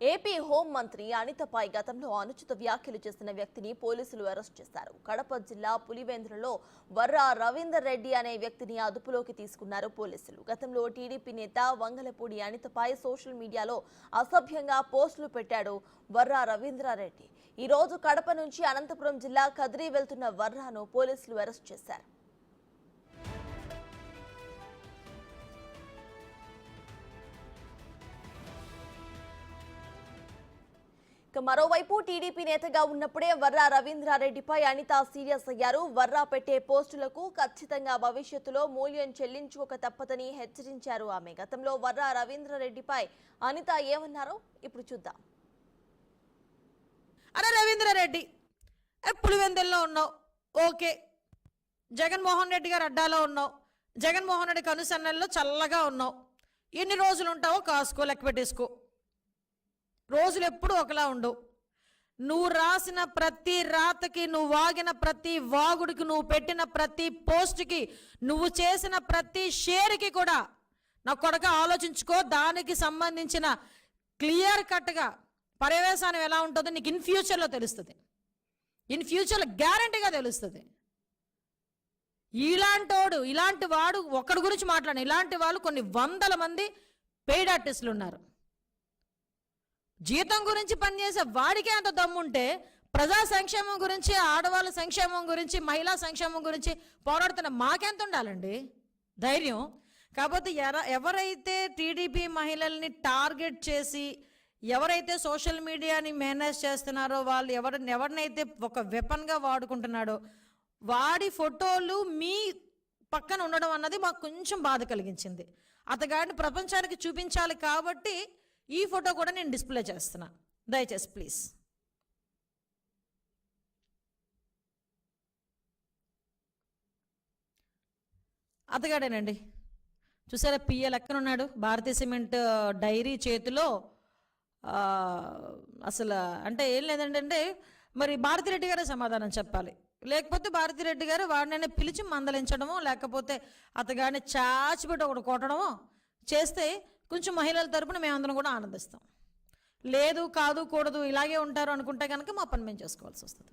AP home మంత్రి అనితపై గతంలో అనుచిత వ్యాఖ్యలు చేసిన వ్యక్తిని పోలీసులు అరెస్ట్ చేశారు. కడప జిల్లా పులివెందులలో వర్రా రవీందర్ రెడ్డి అనే వ్యక్తిని అదుపులోకి తీసుకున్నారు పోలీసులు. గతంలో టీడీపీ నేత వంగలపూడి అనితపై సోషల్ మీడియాలో అసభ్యంగా పోస్టులు పెట్టాడు వర్రా రవీంద్రారెడ్డి ఈ రోజు కడప నుంచి అనంతపురం జిల్లా కదిరి వెళ్తున్న వర్రాను పోలీసులు అరెస్ట్ చేశారు. ఇక మరోవైపు టీడీపీ నేతగా ఉన్నప్పుడే వర్రా రవీంద్రారెడ్డిపై అనిత సీరియస్ అయ్యారు. వర్రా పెట్టే పోస్టులకు ఖచ్చితంగా భవిష్యత్తులో మూల్యం చెల్లించుకోక తప్పదని హెచ్చరించారు ఆమె. గతంలో వర్రా రవీంద్రారెడ్డిపై అనిత ఏమన్నారో? ఇప్పుడు చూద్దాం. అరే రవీంద్రారెడ్డి ఎప్పుడు పులివెందుల్లో ఉన్నావు? ఓకే. జగన్మోహన్ రెడ్డి గారు అడ్డాలో ఉన్నావు. జగన్మోహన్ రెడ్డి కనుసన్నల్లో చల్లగా ఉన్నావు. ఎన్ని రోజులు ఉంటావో కాసుకో లెక్క పెట్టేసుకో. రోజులు ఎప్పుడు ఒకలా ఉండవు. నువ్వు రాసిన ప్రతి రాతకి నువ్వు వాగిన ప్రతి వాగుడికి నువ్వు పెట్టిన ప్రతి పోస్ట్కి నువ్వు చేసిన ప్రతి షేర్కి కూడా నా కొడక ఆలోచించుకో. దానికి సంబంధించిన క్లియర్ కట్గా పర్యవేశానం ఎలా ఉంటుందో నీకు ఇన్ ఫ్యూచర్లో తెలుస్తుంది. ఇన్ ఫ్యూచర్లో గ్యారంటీగా తెలుస్తుంది. ఇలాంటోడు ఇలాంటి వాడు ఒకడి గురించి మాట్లాడిన. ఇలాంటి వాళ్ళు కొన్ని వందల మంది పెయిడ్ ఆర్టిస్టులు ఉన్నారు. జీతం గురించి పనిచేసే వాడికే అంత దమ్ముంటే ప్రజా సంక్షేమం గురించి ఆడవాళ్ళ సంక్షేమం గురించి మహిళా సంక్షేమం గురించి పోరాడుతున్న మాకెంత ఉండాలండి? ధైర్యం. కాకపోతే ఎర ఎవరైతే టీడీపీ మహిళల్ని టార్గెట్ చేసి ఎవరైతే సోషల్ మీడియాని మేనేజ్ చేస్తున్నారో వాళ్ళు ఎవరిని ఎవరినైతే ఒక వెపన్గా వాడుకుంటున్నాడో వాడి ఫోటోలు మీ పక్కన ఉండడం అన్నది మాకు కొంచెం బాధ కలిగించింది. అతగాడిని ప్రపంచానికి చూపించాలి కాబట్టి ఈ ఫోటో కూడా నేను డిస్ప్లే చేస్తున్నా. దయచేసి ప్లీజ్. అతగాడేనండి. చూసారా పిఎల్ ఎక్కడ ఉన్నాడు భారతీయ సిమెంట్ డైరీ చేతిలో అసలు అంటే ఏం లేదండి అంటే మరి భారతిరెడ్డి గారే సమాధానం చెప్పాలి. లేకపోతే భారతిరెడ్డి గారు వాడినైనా పిలిచి మందలించడమో లేకపోతే అతగాడిని చాచిపెట్టి ఒకటి కొట్టడమో చేస్తే కొంచెం మహిళల తరపున మేమందరం కూడా ఆనందిస్తాం. లేదు కాదు కూడదు ఇలాగే ఉంటారు అనుకుంటే కనుక మా పని మేము చేసుకోవాల్సి వస్తుంది.